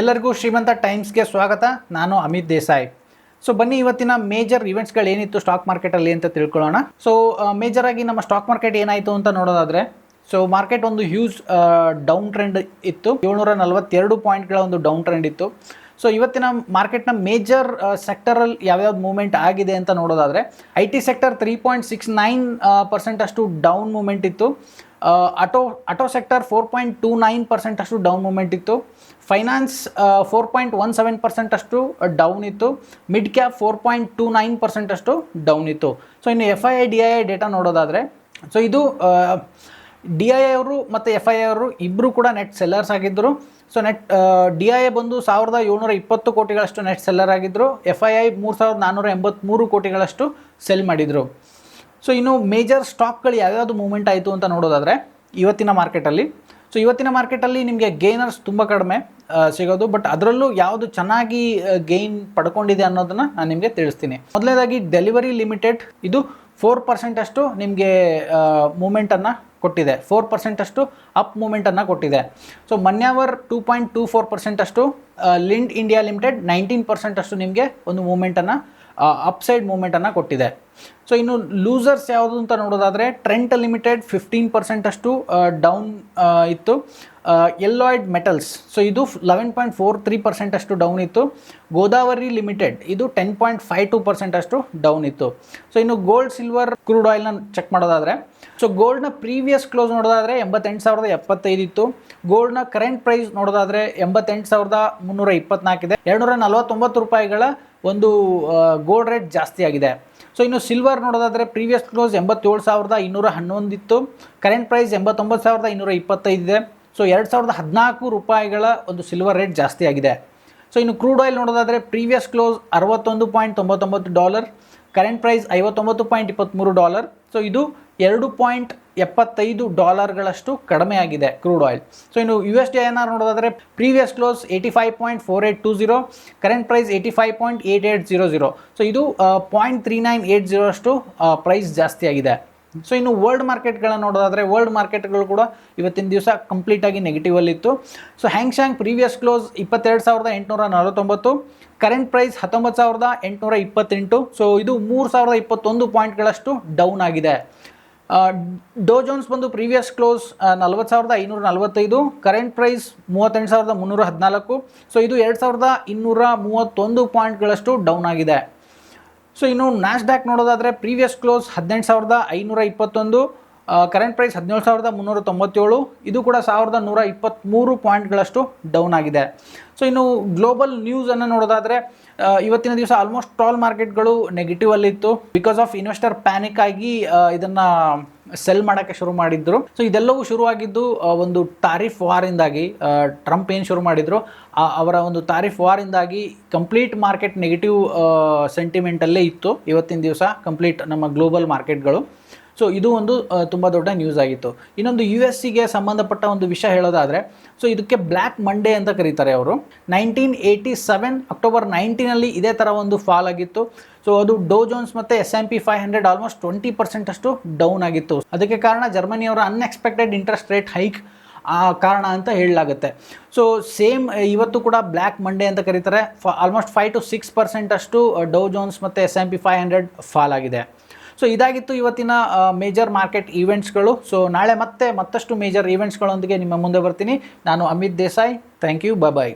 ಎಲ್ಲರಿಗೂ ಶ್ರೀಮಂತ ಟೈಮ್ಸ್ಗೆ ಸ್ವಾಗತ. ನಾನು ಅಮಿತ್ ದೇಸಾಯಿ. ಸೊ ಬನ್ನಿ ಇವತ್ತಿನ ಮೇಜರ್ ಇವೆಂಟ್ಸ್ಗಳು ಏನಿತ್ತು ಸ್ಟಾಕ್ ಮಾರ್ಕೆಟಲ್ಲಿ ಅಂತ ತಿಳ್ಕೊಳ್ಳೋಣ. ಸೊ ಮೇಜರ್ ಆಗಿ ನಮ್ಮ ಸ್ಟಾಕ್ ಮಾರ್ಕೆಟ್ ಏನಾಯಿತು ಅಂತ ನೋಡೋದಾದ್ರೆ ಸೊ ಮಾರ್ಕೆಟ್ ಒಂದು ಹ್ಯೂಜ್ ಡೌನ್ ಟ್ರೆಂಡ್ ಇತ್ತು. ಏಳ್ನೂರ ನಲವತ್ತೆರಡು ಪಾಯಿಂಟ್ಗಳ ಒಂದು ಡೌನ್ ಟ್ರೆಂಡ್ ಇತ್ತು. ಸೊ ಇವತ್ತಿನ ಮಾರ್ಕೆಟ್ನ ಮೇಜರ್ ಸೆಕ್ಟರಲ್ಲಿ ಯಾವ್ಯಾವ್ದು ಮೂವ್ಮೆಂಟ್ ಆಗಿದೆ ಅಂತ ನೋಡೋದಾದರೆ I T sector three point six nine percent ಅಷ್ಟು ಡೌನ್ ಮೂಮೆಂಟ್ ಇತ್ತು. Auto auto sector four point two nine percent ಅಷ್ಟು ಡೌನ್ ಮೂಮೆಂಟ್ ಇತ್ತು. Finance four point one seven percent ಅಷ್ಟು ಡೌನ್ ಇತ್ತು. Mid cap four point two nine percent ಅಷ್ಟು down ಇತ್ತು. So ಇನ್ನು F I I D I I data ನೋಡೋದಾದರೆ so ಇದು D I ಅವರು ಮತ್ತು ಎಫ್ ಐ ಅವರು ಇಬ್ಬರು ಕೂಡ ನೆಟ್ ಸೆಲ್ಲರ್ಸ್ ಆಗಿದ್ದರು ಸೊ ನೆಟ್ ಡಿ ಐ ಬಂದು ಸಾವಿರದ ಏಳ್ನೂರ ಇಪ್ಪತ್ತು ಕೋಟಿಗಳಷ್ಟು ನೆಟ್ ಸೆಲ್ಲರ್ ಆಗಿದ್ದರು ಎಫ್ ಐ ಐ ಮೂರು ಸಾವಿರದ ನಾನ್ನೂರ ಎಂಬತ್ತ್ಮೂರು ಕೋಟಿಗಳಷ್ಟು ಸೆಲ್ ಮಾಡಿದರು. ಸೊ ಇನ್ನು ಮೇಜರ್ ಸ್ಟಾಕ್ಗಳು ಯಾವ್ಯಾವುದು ಮೂವ್ಮೆಂಟ್ ಆಯಿತು ಅಂತ ನೋಡೋದಾದರೆ ಇವತ್ತಿನ ಮಾರ್ಕೆಟಲ್ಲಿ ಸೊ ಇವತ್ತಿನ ಮಾರ್ಕೆಟಲ್ಲಿ ನಿಮಗೆ ಗೇನರ್ಸ್ ತುಂಬ ಕಡಿಮೆ ಸಿಗೋದು. ಬಟ್ ಅದರಲ್ಲೂ ಯಾವುದು ಚೆನ್ನಾಗಿ ಗೇನ್ ಪಡ್ಕೊಂಡಿದೆ ಅನ್ನೋದನ್ನು ನಾನು ನಿಮಗೆ ತಿಳಿಸ್ತೀನಿ. ಮೊದಲನೇದಾಗಿ ಡೆಲಿವರಿ ಲಿಮಿಟೆಡ್ ಇದು ಫೋರ್ ಪರ್ಸೆಂಟಷ್ಟು ನಿಮಗೆ ಮೂಮೆಂಟನ್ನು ಕೊಟ್ಟಿದೆ. ಫೋರ್ ಪರ್ಸೆಂಟಷ್ಟು ಅಪ್ ಮೂಮೆಂಟನ್ನು ಕೊಟ್ಟಿದೆ. So Manyavar two point two four percent ಅಷ್ಟು Linde India limited nineteen percent ಅಷ್ಟು ನಿಮಗೆ ಒಂದು ಮೂಮೆಂಟನ್ನು ಅಪ್ಸೈಡ್ ಮೂಮೆಂಟನ್ನು ಕೊಟ್ಟಿದೆ. ಸೊ ಇನ್ನು ಲೂಸರ್ಸ್ ಯಾವುದು ಅಂತ ನೋಡೋದಾದರೆ ಟ್ರೆಂಟ್ ಲಿಮಿಟೆಡ್ ಫಿಫ್ಟೀನ್ ಪರ್ಸೆಂಟ್ ಅಷ್ಟು ಡೌನ್ ಇತ್ತು. ಎಲ್ಲಾಯ್ಡ್ ಮೆಟಲ್ಸ್ ಸೊ ಇದು eleven point four three percent ಅಷ್ಟು ಡೌನ್ ಇತ್ತು. ಗೋದಾವರಿ ಲಿಮಿಟೆಡ್ ಇದು ten point five two percent ಅಷ್ಟು ಡೌನ್ ಇತ್ತು. ಸೊ ಇನ್ನು ಗೋಲ್ಡ್ ಸಿಲ್ವರ್ ಕ್ರೂಡ್ ಆಯಿಲ್ನ ಚೆಕ್ ಮಾಡೋದಾದರೆ ಸೊ ಗೋಲ್ಡ್ನ ಪ್ರೀವಿಯಸ್ ಕ್ಲೋಸ್ ನೋಡೋದಾದರೆ ಎಂಬತ್ತೆಂಟು ಸಾವಿರದ ಎಪ್ಪತ್ತೈದು ಇತ್ತು. ಗೋಲ್ಡ್ನ ಕರೆಂಟ್ ಪ್ರೈಸ್ ನೋಡೋದಾದರೆ ಎಂಬತ್ತೆಂಟು ಸಾವಿರದ ಮುನ್ನೂರ ಇಪ್ಪತ್ನಾಲ್ಕಿದೆ ಎರಡುನೂರ ನಲವತ್ತೊಂಬತ್ತು ರೂಪಾಯಿಗಳ ಒಂದು ಗೋಲ್ಡ್ ರೇಟ್ ಜಾಸ್ತಿ ಆಗಿದೆ. ಸೊ ಇನ್ನು ಸಿಲ್ವರ್ ನೋಡೋದಾದರೆ ಪ್ರೀವಿಯಸ್ ಕ್ಲೋಸ್ ಎಂಬತ್ತೇಳು ಸಾವಿರದ ಇನ್ನೂರ ಹನ್ನೊಂದಿತ್ತು ಕರೆಂಟ್ ಪ್ರೈಸ್ ಎಂಬತ್ತೊಂಬತ್ತು ಸಾವಿರದ ಇನ್ನೂರ ಇಪ್ಪತ್ತೈದು ಇದೆ. ಸೊ ಎರಡು ಸಾವಿರದ ಹದಿನಾಲ್ಕು ರೂಪಾಯಿಗಳ ಒಂದು ಸಿಲ್ವರ್ ರೇಟ್ ಜಾಸ್ತಿ ಆಗಿದೆ. ಸೊ ಇನ್ನು ಕ್ರೂಡ್ ಆಯಿಲ್ ನೋಡೋದಾದರೆ ಪ್ರೀವಿಯಸ್ ಕ್ಲೋಸ್ ಅರವತ್ತೊಂದು ಪಾಯಿಂಟ್ ತೊಂಬತ್ತೊಂಬತ್ತು ಡಾಲರ್ ಕರೆಂಟ್ ಪ್ರೈಸ್ ಐವತ್ತೊಂಬತ್ತು ಪಾಯಿಂಟ್ ಇಪ್ಪತ್ತ್ಮೂರು ಡಾಲರ್ ಸೊ ಇದು ಎರಡು ಪಾಯಿಂಟ್ ಎಪ್ಪತ್ತೈದು ಡಾಲರ್ಗಳಷ್ಟು ಕಡಿಮೆ ಆಗಿದೆ ಕ್ರೂಡ್ ಆಯಿಲ್ ಸೊ ಇನ್ನು U S D I N R ನೋಡೋದಾದರೆ previous close eighty five point four eight two zero current price eighty five point eight eight zero zero so ಇದು point three nine eight zero ಅಷ್ಟು price ಜಾಸ್ತಿ ಆಗಿದೆ. So ಇನ್ನು world ಮಾರ್ಕೆಟ್ಗಳನ್ನ ನೋಡೋದಾದರೆ world ಮಾರ್ಕೆಟ್ಗಳು ಕೂಡ ಇವತ್ತಿನ ದಿವಸ ಕಂಪ್ಲೀಟಾಗಿ ನೆಗೆಟಿವಲ್ಲಿತ್ತು so Hang Seng previous close ಇಪ್ಪತ್ತೆರಡು ಸಾವಿರದ ಎಂಟುನೂರ ನಲವತ್ತೊಂಬತ್ತು ಕರೆಂಟ್ ಪ್ರೈಸ್ ಹತ್ತೊಂಬತ್ತು ಸಾವಿರದ ಎಂಟುನೂರ ಇಪ್ಪತ್ತೆಂಟು. ಸೊ ಇದು ಮೂರು ಸಾವಿರದ ಇಪ್ಪತ್ತೊಂದು ಪಾಯಿಂಟ್ಗಳಷ್ಟು ಡೌನ್ ಆಗಿದೆ. ಡೋ ಜೋನ್ಸ್ ಬಂದು ಪ್ರೀವಿಯಸ್ ಕ್ಲೋಸ್ ನಲ್ವತ್ತು ಸಾವಿರದ ಐನೂರ ನಲವತ್ತೈದು ಕರೆಂಟ್ ಪ್ರೈಸ್ ಮೂವತ್ತೆಂಟು ಸಾವಿರದ ಮುನ್ನೂರ ಹದಿನಾಲ್ಕು. ಸೊ ಇದು ಎರಡು ಸಾವಿರದ ಇನ್ನೂರ ಮೂವತ್ತೊಂದು ಪಾಯಿಂಟ್ಗಳಷ್ಟು ಡೌನ್ ಆಗಿದೆ. ಸೊ ಇನ್ನು ನ್ಯಾಸ್ಡ್ಯಾಕ್ ನೋಡೋದಾದರೆ ಪ್ರೀವಿಯಸ್ ಕ್ಲೋಸ್ ಹದಿನೆಂಟು ಸಾವಿರದ ಐನೂರ ಇಪ್ಪತ್ತೊಂದು ಕರೆಂಟ್ ಪ್ರೈಸ್ ಹದಿನೇಳು ಸಾವಿರದ ಮುನ್ನೂರ ತೊಂಬತ್ತೇಳು. ಇದು ಕೂಡ ಸಾವಿರದ ನೂರ ಇಪ್ಪತ್ತ್ಮೂರು ಪಾಯಿಂಟ್ಗಳಷ್ಟು ಡೌನ್ ಆಗಿದೆ. ಸೊ ಇನ್ನು ಗ್ಲೋಬಲ್ ನ್ಯೂಸನ್ನು ನೋಡೋದಾದರೆ ಇವತ್ತಿನ ದಿವಸ ಆಲ್ಮೋಸ್ಟ್ ಆಲ್ ಮಾರ್ಕೆಟ್ಗಳು ನೆಗೆಟಿವಲ್ಲಿತ್ತು ಬಿಕಾಸ್ ಆಫ್ ಇನ್ವೆಸ್ಟರ್ ಪ್ಯಾನಿಕ್ ಆಗಿ ಇದನ್ನು ಸೆಲ್ ಮಾಡೋಕ್ಕೆ ಶುರು ಮಾಡಿದ್ರು. ಸೊ ಇದೆಲ್ಲವೂ ಶುರುವಾಗಿದ್ದು ಒಂದು ಟಾರಿಫ್ ವಾರಿಂದಾಗಿ ಟ್ರಂಪ್ ಏನು ಶುರು ಮಾಡಿದ್ರು ಅವರ ಒಂದು ತಾರಿಫ್ ವಾರಿಂದಾಗಿ ಕಂಪ್ಲೀಟ್ ಮಾರ್ಕೆಟ್ ನೆಗೆಟಿವ್ ಸೆಂಟಿಮೆಂಟಲ್ಲೇ ಇತ್ತು. ಇವತ್ತಿನ ದಿವಸ ಕಂಪ್ಲೀಟ್ ನಮ್ಮ ಗ್ಲೋಬಲ್ ಮಾರ್ಕೆಟ್ಗಳು ಸೊ ಇದು ಒಂದು ತುಂಬ ದೊಡ್ಡ ನ್ಯೂಸ್ ಆಗಿತ್ತು. ಇನ್ನೊಂದು ಯು ಎಸ್ ಸಿಗೆ ಸಂಬಂಧಪಟ್ಟ ಒಂದು ವಿಷಯ ಹೇಳೋದಾದರೆ ಸೊ ಇದಕ್ಕೆ ಬ್ಲ್ಯಾಕ್ ಮಂಡೇ ಅಂತ ಕರೀತಾರೆ ಅವರು. ನೈನ್ಟೀನ್ ಏಯ್ಟಿ ಸೆವೆನ್ ಅಕ್ಟೋಬರ್ ನೈನ್ಟೀನಲ್ಲಿ ಇದೇ ಥರ ಒಂದು ಫಾಲ್ ಆಗಿತ್ತು. ಸೊ ಅದು ಡೋ ಜೋನ್ಸ್ ಮತ್ತು S and P five hundred almost twenty percent ಅಷ್ಟು ಡೌನ್ ಆಗಿತ್ತು. ಅದಕ್ಕೆ ಕಾರಣ ಜರ್ಮನಿಯವರ ಅನ್ಎಕ್ಸ್ಪೆಕ್ಟೆಡ್ ಇಂಟ್ರೆಸ್ಟ್ ರೇಟ್ ಹೈಕ್ ಆ, ಕಾರಣ ಅಂತ ಹೇಳಲಾಗುತ್ತೆ. ಸೊ ಸೇಮ್ ಇವತ್ತು ಕೂಡ ಬ್ಲ್ಯಾಕ್ ಮಂಡೇ ಅಂತ ಕರೀತಾರೆ. Almost five to six percent ಅಷ್ಟು ಡೋ ಜೋನ್ಸ್ ಮತ್ತು S and P five hundred fall ಆಗಿದೆ. ಸೊ ಇದಾಗಿತ್ತು ಇವತ್ತಿನ ಮೇಜರ್ ಮಾರ್ಕೆಟ್ ಈವೆಂಟ್ಸ್ಗಳು ಸೊ ನಾಳೆ ಮತ್ತೆ ಮತ್ತಷ್ಟು ಮೇಜರ್ ಈವೆಂಟ್ಸ್ಗಳೊಂದಿಗೆ ನಿಮ್ಮ ಮುಂದೆ ಬರ್ತೀನಿ. ನಾನು Amit Desai. Thank you bye